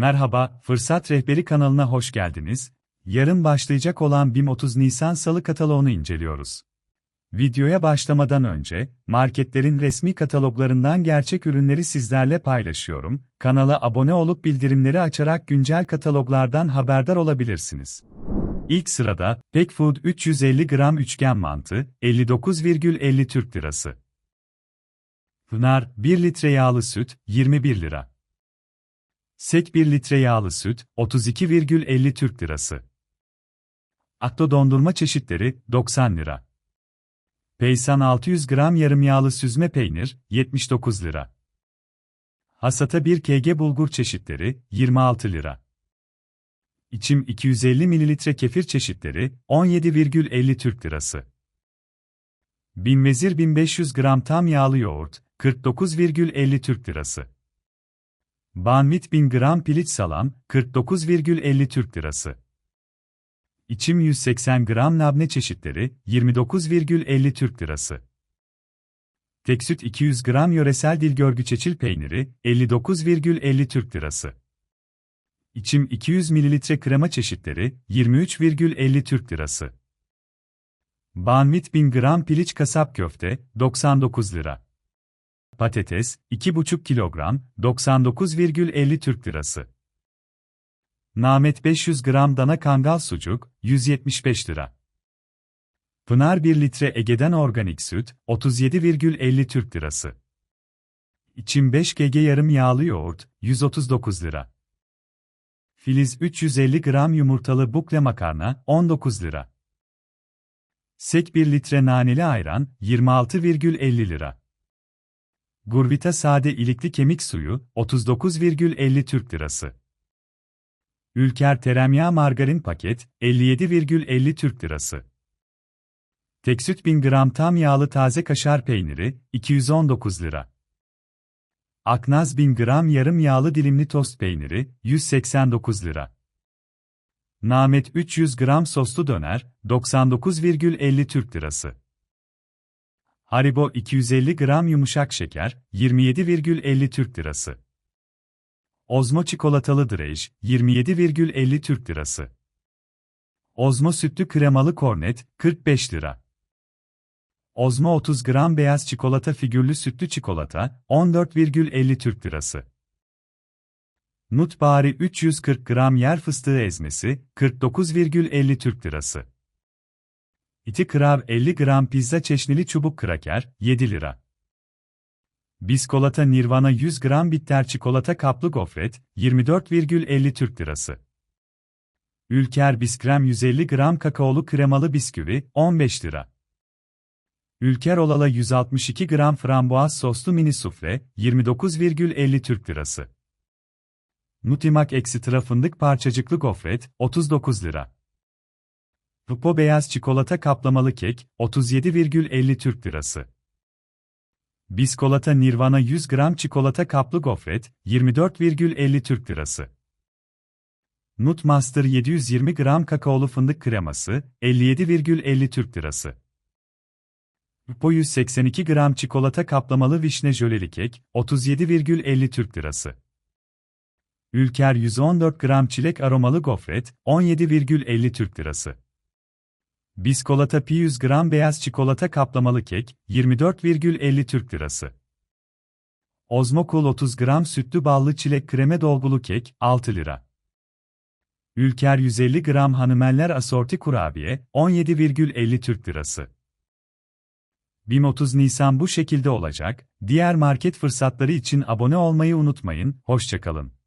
Merhaba, Fırsat Rehberi kanalına hoş geldiniz. Yarın başlayacak olan BİM 30 Nisan Salı kataloğunu inceliyoruz. Videoya başlamadan önce, marketlerin resmi kataloglarından gerçek ürünleri sizlerle paylaşıyorum. Kanala abone olup bildirimleri açarak güncel kataloglardan haberdar olabilirsiniz. İlk sırada, Food 350 gram üçgen mantı, 59,50 Türk Lirası. Pınar, 1 litre yağlı süt, 21 lira. Sek 1 litre yağlı süt, 32,50 Türk Lirası. Akto dondurma çeşitleri, 90 lira. Peysan 600 gram yarım yağlı süzme peynir, 79 lira. Hasata 1 kg bulgur çeşitleri, 26 lira. İçim 250 ml kefir çeşitleri, 17,50 Türk Lirası. Binvezir 1500 gram tam yağlı yoğurt, 49,50 Türk Lirası. Banvit 1000 gram piliç salam, 49,50 Türk Lirası. İçim 180 gram labne çeşitleri, 29,50 Türk Lirası. Teksüt 200 gram yöresel dilgörgü çeçil peyniri, 59,50 Türk Lirası. İçim 200 ml krema çeşitleri, 23,50 Türk Lirası. Banvit 1000 gram piliç kasap köfte, 99 lira. Patates, 2,5 kilogram, 99,50 Türk Lirası. Namet 500 gram dana kangal sucuk, 175 lira. Pınar 1 litre Ege'den organik süt, 37,50 Türk Lirası. İçim 5 kg yarım yağlı yoğurt, 139 lira. Filiz 350 gram yumurtalı bukle makarna, 19 lira. Sek 1 litre naneli ayran, 26,50 lira. Gurvita sade ilikli kemik suyu, 39,50 Türk Lirası. Ülker teremyağı margarin paket, 57,50 Türk Lirası. Teksüt 1000 gram tam yağlı taze kaşar peyniri, 219 lira. Aknaz 1000 gram yarım yağlı dilimli tost peyniri, 189 lira. Namet 300 gram soslu döner, 99,50 Türk Lirası. Haribo 250 gram yumuşak şeker, 27,50 Türk Lirası. Ozmo çikolatalı drej, 27,50 Türk Lirası. Ozmo sütlü kremalı kornet, 45 lira. Ozmo 30 gram beyaz çikolata figürlü sütlü çikolata, 14,50 Türk Lirası. Nutbari 340 gram yer fıstığı ezmesi, 49,50 Türk Lirası. İti Krav 50 gram pizza çeşnili çubuk kraker, 7 lira. Biskolata Nirvana 100 gram bitter çikolata kaplı gofret, 24,50 Türk Lirası. Ülker Biskrem 150 gram kakaolu kremalı bisküvi, 15 lira. Ülker Olala 162 gram frambuaz soslu mini sufle, 29,50 Türk Lirası. Nutimak ekstra fındık parçacıklı gofret, 39 lira. Rupo beyaz çikolata kaplamalı kek, 37,50 Türk Lirası. Biskolata Nirvana 100 gram çikolata kaplı gofret, 24,50 Türk Lirası. Nutmaster 720 gram kakaolu fındık kreması, 57,50 Türk Lirası. Rupo 182 gram çikolata kaplamalı vişne jöleli kek, 37,50 Türk Lirası. Ülker 114 gram çilek aromalı gofret, 17,50 Türk Lirası. Biskolata Pi 100 gram beyaz çikolata kaplamalı kek, 24,50 Türk Lirası. Ozmokul 30 gram sütlü ballı çilek kreme dolgulu kek, 6 lira. Ülker 150 gram hanımeller asorti kurabiye, 17,50 Türk Lirası. BİM 30 Nisan bu şekilde olacak, diğer market fırsatları için abone olmayı unutmayın, hoşçakalın.